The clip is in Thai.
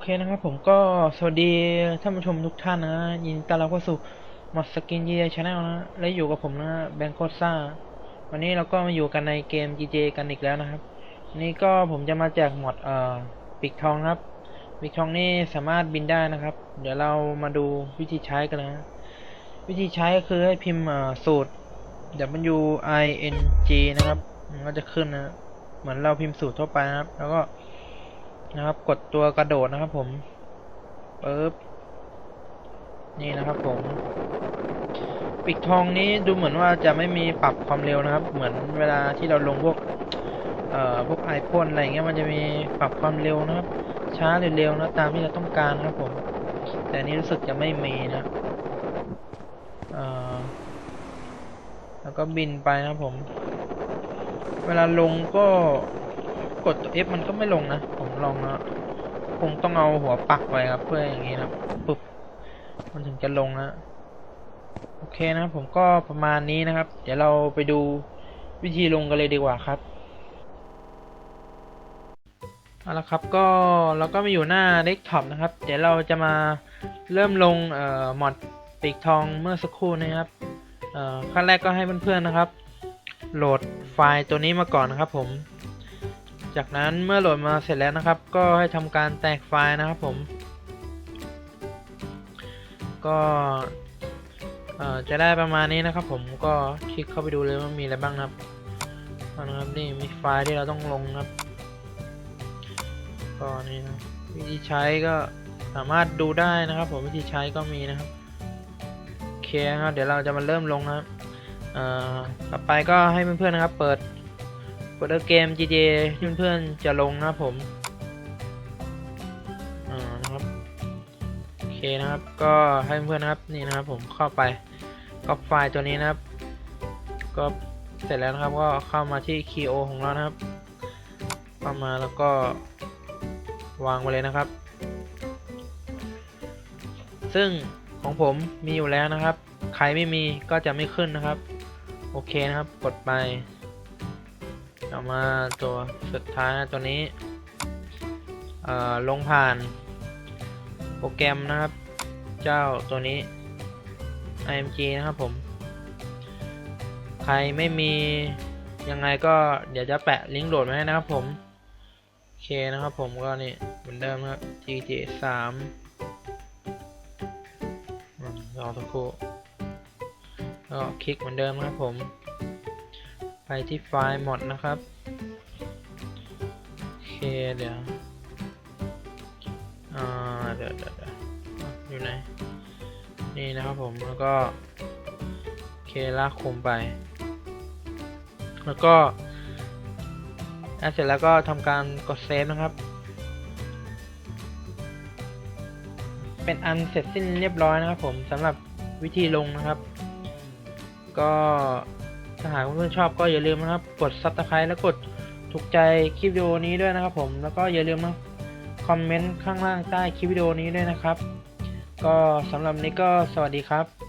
อเคนะครับผมก็สวัสดีท่านผู้ชมทุกท่านนะยินดีต้อนรับเข้าสู่มอสกิน GJ Channel นะ และอยู่กับผมนะแบงค์โคซ่าวันนี้เราก็มาอยู่กันในเกม GJ กันอีกแล้วนะครับนนี้ก็ผมจะมาแจกหมดเอ่อปีกทองครับปีกทองนี่สามารถบินได้นะครับ เดี๋ยวเรามาดูวิธีใช้กันนะ วิธีใช้ก็คือให้พิมพ์เอ่อสูตร W I N G นะครับ มันก็จะขึ้นนะ เหมือนเราพิมพ์สูตรทั่วไปนะครับ แล้วก็ นะครับ กดตัวกระโดดนะครับผมปึ๊บนี่นะครับผมปีกทองนี้ดูเหมือนว่าจะไม่มีปรับความเร็วนะครับ เหมือนเวลาที่เราลงพวกเอ่อพวกไอพ่นอะไรเงี้ยมันจะมีปรับความเร็วนะครับ ช้าหรือเร็วนะตามที่เราต้องการนะครับผม แต่นนี้รู้สึกจะไม่มีนะเอ่อแล้วก็บินไปนะครับผม เวลาลงก็ กดตัว F มันก็ไม่ลงนะ ผมลองแล้วคงต้องเอาหัวปักไว้ครับ เพื่ออย่างนี้นะปุ๊บ มันถึงจะลงนะโอเคนะครับผมก็ประมาณนี้นะครับ เดี๋ยวเราไปดูวิธีลงกันเลยดีกว่าครับเอาละครับก็เราก็มาอยู่หน้าเดสก์ท็อปนะครับ เดี๋ยวเราจะมาเริ่มลงเอ่อมอดปีกทองเมื่อสักครู่นะครับเอ่อขั้นแรกก็ให้เพื่อนๆนะครับ โหลดไฟล์ตัวนี้มาก่อนนะครับผม จากนั้นเมื่อโหลดมาเสร็จแล้วนะครับ ก็ให้ทำการแตกไฟล์นะครับผม ก็จะได้ประมาณนี้นะครับ ผมก็คลิกเข้าไปดูเลยว่ามีอะไรบ้างนะครับอนะครับนี่มีไฟล์ที่เราต้องลงนะครับก็นี่นะวิธีใช้ก็สามารถดูได้นะครับ ผมวิธีใช้ก็มีนะครับโอเคครับเดี๋ยวเราจะมาเริ่มลงนะครับต่อไปก็ให้เพื่อนๆนะครับ เปิด เปิดเกม GTA ที่เพื่อนๆจะลงนะผมอ่านะครับโอเคนะครับ ก็ให้เพื่อนนะครับนี่นะครับ ผมเข้าไปก็ไฟล์ตัวนี้นะครับ ก็เสร็จแล้วนะครับก็เข้ามาที่ Key O ของเรานะครับเข้ามาแล้วก็วางไว้เลยนะครับ ซึ่งของผมมีอยู่แล้วนะครับ ใครไม่มีก็จะไม่ขึ้นนะครับ โอเคนะครับ กดไป เอามาตัวสุดท้ายนะตัวนี้ลงผ่านโปรแกรมนะครับ เจ้าตัวนี้ IMG นะครับผม ใครไม่มียังไงก็เดี๋ยวจะแปะลิงก์โหลดไว้ให้นะครับผม โอเคนะครับผมก็นี่เหมือนเดิมครับ GTA 3อืมรอสักครู่ก็คลิกเหมือนเดิมครับผม ไปที่ไฟล์หมดนะครับ โอเคเดี๋ยวอ่าเดี๋ยวเดี๋ยวเดี๋ยวอยู่ไหน นี่นะครับผมแล้วก็โอเคลากคุมไป แล้วก็แอดเสร็จแล้วก็ทำการกดเซฟนะครับ เป็นอันเสร็จสิ้นเรียบร้อยนะครับผมสำหรับวิธีลงนะครับ ก็ ถ้าหากเพื่อนๆชอบก็อย่าลืมนะครับ กด subscribe และกดถูกใจคลิปวิดีโอนี้ด้วยนะครับ ผมแล้วก็อย่าลืมนะคอมเมนต์ข้างล่างใต้คลิปวิดีโอนี้ด้วยนะครับ ก็สำหรับนี้ก็สวัสดีครับ